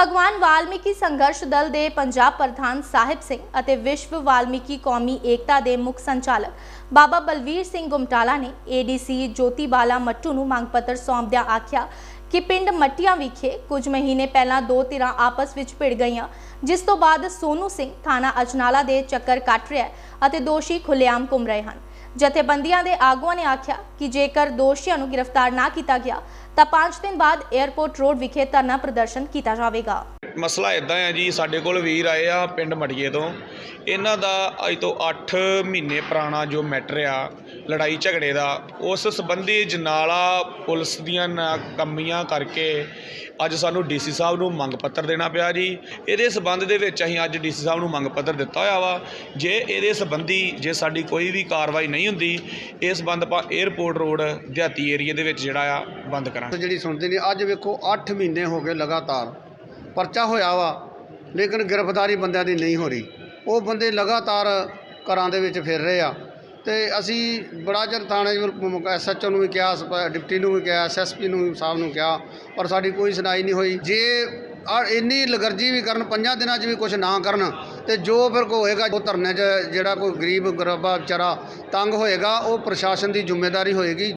ਭਗਵਾਨ ਵਾਲਮੀਕੀ ਸੰਘਰਸ਼ ਦਲ ਦੇ ਪੰਜਾਬ ਪ੍ਰਧਾਨ ਸਾਹਿਬ ਸਿੰਘ ਅਤੇ ਵਿਸ਼ਵ ਵਾਲਮੀਕੀ ਕੌਮੀ ਏਕਤਾ ਦੇ ਮੁੱਖ ਸੰਚਾਲਕ ਬਾਬਾ ਬਲਵੀਰ ਸਿੰਘ ਗੁਮਟਾਲਾ ਨੇ ਏਡੀਸੀ ਜੋਤੀ ਬਾਲਾ ਮੱਟੂ ਨੂੰ ਮੰਗ ਪੱਤਰ ਸੌਂਪਦਿਆਂ ਆਖਿਆ ਕਿ ਪਿੰਡ ਮੱਟੀਆਂ ਵਿਖੇ ਕੁਝ ਮਹੀਨੇ ਪਹਿਲਾਂ ਦੋ ਧਿਰਾਂ ਆਪਸ ਵਿੱਚ ਭਿੜ ਗਈਆਂ, ਜਿਸ ਤੋਂ ਬਾਅਦ ਸੋਨੂ ਸਿੰਘ ਥਾਣਾ ਅਜਨਾਲਾ ਦੇ ਚੱਕਰ ਕੱਟ ਰਿਹਾ ਅਤੇ ਦੋਸ਼ੀ ਖੁੱਲੇਆਮ ਘੁੰਮ ਰਹੇ ਹਨ। ਜਥੇਬੰਦੀਆਂ ਦੇ ਆਗੂਆਂ ਨੇ ਆਖਿਆ ਕਿ ਜੇਕਰ ਦੋਸ਼ੀਆਂ ਨੂੰ ਗ੍ਰਿਫਤਾਰ ਨਾ ਕੀਤਾ ਗਿਆ, ਤਾਂ 5 ਦਿਨ ਬਾਅਦ 에ਅਰਪੋਰਟ ਰੋਡ ਵਿਖੇ ਧਰਨਾ ਪ੍ਰਦਰਸ਼ਨ ਕੀਤਾ ਜਾਵੇਗਾ। ਮਸਲਾ ਇਦਾਂ ਹੈ ਜੀ, ਸਾਡੇ ਕੋਲ ਵੀਰ ਆਏ ਆ ਪਿੰਡ ਮੜੀਏ ਤੋਂ। ਇਹਨਾਂ ਦਾ ਅੱਜ ਤੋਂ 8 ਮਹੀਨੇ ਪੁਰਾਣਾ ਜੋ ਮੈਟਰ ਆ ਲੜਾਈ ਝਗੜੇ ਦਾ, ਉਸ ਸੰਬੰਧੀ ਜਨਾਲਾ ਪੁਲਿਸ ਦੀਆਂ ਨਾਕਾਮੀਆਂ ਕਰਕੇ ਅੱਜ ਸਾਨੂੰ ਡੀਸੀ ਸਾਹਿਬ ਨੂੰ ਮੰਗ ਪੱਤਰ ਦੇਣਾ ਪਿਆ ਜੀ। ਇਹਦੇ ਸਬੰਧ ਦੇ ਵਿੱਚ ਅਸੀਂ ਅੱਜ ਡੀਸੀ ਸਾਹਿਬ ਨੂੰ ਮੰਗ ਪੱਤਰ ਦਿੱਤਾ ਹੋਇਆ ਵਾ। ਜੇ ਇਹਦੇ ਸੰਬੰਧੀ ਜੇ ਸਾਡੀ ਕੋਈ ਵੀ ਕਾਰਵਾਈ ਨਹੀਂ ਹੁੰਦੀ ਇਸ ਸੰਬੰਧ ਆਪਾਂ 에ਅਰਪੋਰਟ ਰੋਡ, ਦਿਹਾਤੀ ਏਰੀਆ ਦੇ ਵਿੱਚ ਜਿਹੜਾ ਆ, ਬੰਦ ਕਰਾਂਗੇ। ਜਿਹੜੀ ਸੁਣਦੇ ਨੇ, ਅੱਜ ਵੇਖੋ 8 ਮਹੀਨੇ ਹੋ ਗਏ ਲਗਾਤਾਰ ਪਰਚਾ ਹੋਇਆ ਵਾ, ਲੇਕਿਨ ਗ੍ਰਿਫਤਾਰੀ ਬੰਦਿਆਂ ਦੀ ਨਹੀਂ ਹੋ ਰਹੀ। ਉਹ ਬੰਦੇ ਲਗਾਤਾਰ ਘਰਾਂ ਦੇ ਵਿੱਚ ਫਿਰ ਰਹੇ ਆ। ਤੇ ਅਸੀਂ ਬੜਾ ਚਿਰ ਥਾਣੇ ਐਸਐਚਓ ਨੂੰ ਵੀ ਕਿਹਾ ਸਪ- ਡਿਪਟੀ ਨੂੰ ਵੀ ਕਿਹਾ ਐਸਐਸਪੀ ਨੂੰ ਸਾਹਿਬ ਨੂੰ ਕਿਹਾ, ਪਰ ਸਾਡੀ ਕੋਈ ਸੁਣਾਈ ਨਹੀਂ ਹੋਈ। ਜੇ ਆ ਇੰਨੀ ਲਗਰਜੀ ਵੀ ਕਰਨ, ਪੰਜਾਂ ਦਿਨਾਂ 'ਚ ਵੀ ਕੁਝ ਨਾ ਕਰਨ, ਤੇ ਜੋ ਫਿਰ ਕੋ ਹੋਏਗਾ ਉਹ ਧਰਨੇ 'ਚ ਜਿਹੜਾ ਕੋਈ ਗਰੀਬ ਗਰਬਾ ਵਿਚਾਰਾ ਤੰਗ ਹੋਏਗਾ, ਉਹ ਪ੍ਰਸ਼ਾਸਨ ਦੀ ਜ਼ਿੰਮੇਵਾਰੀ ਹੋਏਗੀ।